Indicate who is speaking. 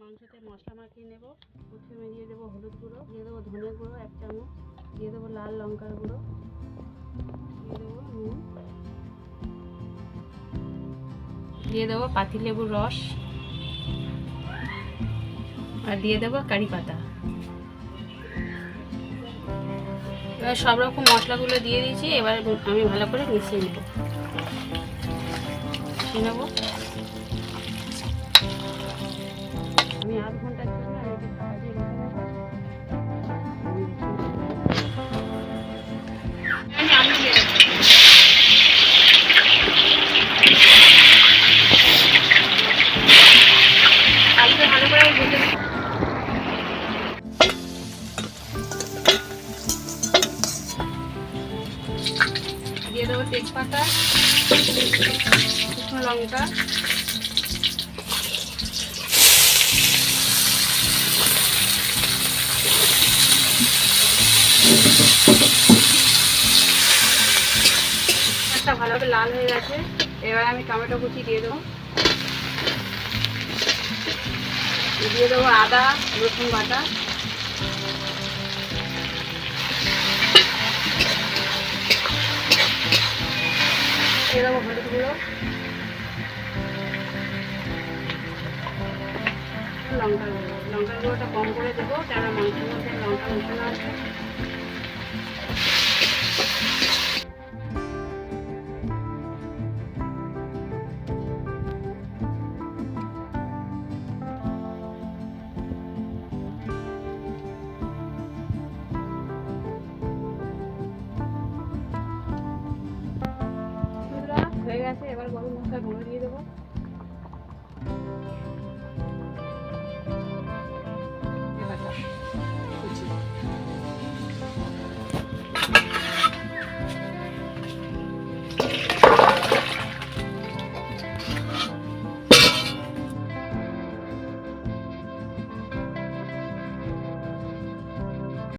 Speaker 1: মাংসতে মশলা মাখিয়ে নেব। প্রথমে দিয়ে দেবো হলুদ গুঁড়ো, দিয়ে দেবো ধনে গুঁড়ো এক চামচ, দিয়ে দেবো লাল লঙ্কার গুঁড়ো, দিয়ে দেবো নুন, দিয়ে দেবো পাতিলেবুর রস, আর দিয়ে দেবো কারি পাতা। এবার সব রকম মশলাগুলো দিয়ে দিয়েছি, এবার আমি ভালো করে মিশিয়ে নেব। মিশিয়ে নেব। আধ ঘণ্টার জন্য দিয়ে দেবো তেজপাতা শুকনো লঙ্কা একটা ভালোভাবে লাল হয়ে গেছে। এবার আমি টমেটো কুচি দিয়ে দেবো। দিয়ে দেবো আদা, রসুন বাটা। দিয়ে দেবো হলুদ গুঁড়ো। লঙ্কার গুঁড়ো। লঙ্কার গুঁড়োটা কম করে দেবো কেন মাংসের মধ্যে লঙ্কা মেশানো আছে। গেছে এবার গরম মশলা গুঁড়ো দিয়ে দেবো।